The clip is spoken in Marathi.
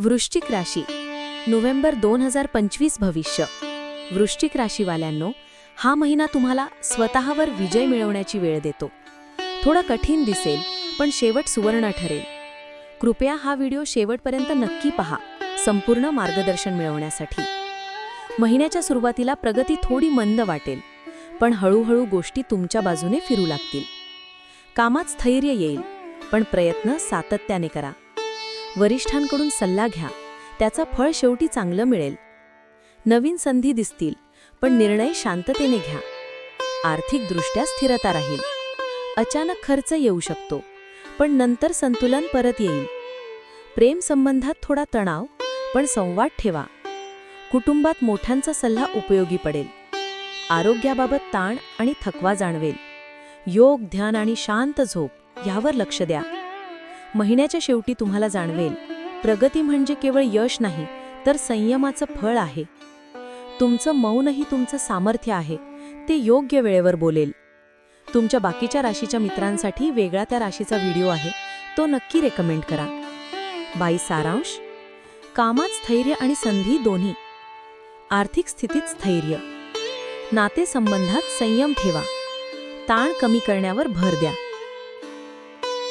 वृश्चिक राशी नोव्हेंबर दोन हजार पंचवीस भविष्य. वृश्चिक राशीवाल्यांनो हा महिना तुम्हाला स्वतःवर विजय मिळवण्याची वेळ देतो. थोडं कठीण दिसेल पण शेवट सुवर्ण ठरेल. कृपया हा व्हिडिओ शेवटपर्यंत नक्की पहा संपूर्ण मार्गदर्शन मिळवण्यासाठी. महिन्याच्या सुरुवातीला प्रगती थोडी मंद वाटेल पण हळूहळू गोष्टी तुमच्या बाजूने फिरू लागतील. कामात स्थैर्य येईल पण प्रयत्न सातत्याने करा. वरिष्ठांकडून सल्ला घ्या. त्याचा फळ शेवटी चांगलं मिळेल. नवीन संधी दिसतील पण निर्णय शांततेने घ्या. आर्थिकदृष्ट्या स्थिरता राहील. अचानक खर्च येऊ शकतो पण नंतर संतुलन परत येईल. प्रेम संबंधात थोडा तणाव पण संवाद ठेवा. कुटुंबात मोठ्यांचा सल्ला उपयोगी पडेल. आरोग्याबाबत ताण आणि थकवा जाणवेल. योग ध्यान आणि शांत झोप यावर लक्ष द्या. महिन्याच्या शेवटी तुम्हाला जाणवेल. प्रगती म्हणजे केवळ यश नाही तर संयमाचं फळ आहे. तुमचं मौनही तुमचं सामर्थ्य आहे ते योग्य वेळेवर बोलेल. तुमच्या बाकीच्या राशीच्या मित्रांसाठी वेगळा त्या राशीचा व्हिडिओ आहे तो नक्की रेकमेंड करा. बाई सारांश कामात स्थैर्य आणि संधी दोन्ही. आर्थिक स्थितीत स्थैर्य. नातेसंबंधात संयम ठेवा. ताण कमी करण्यावर भर द्या.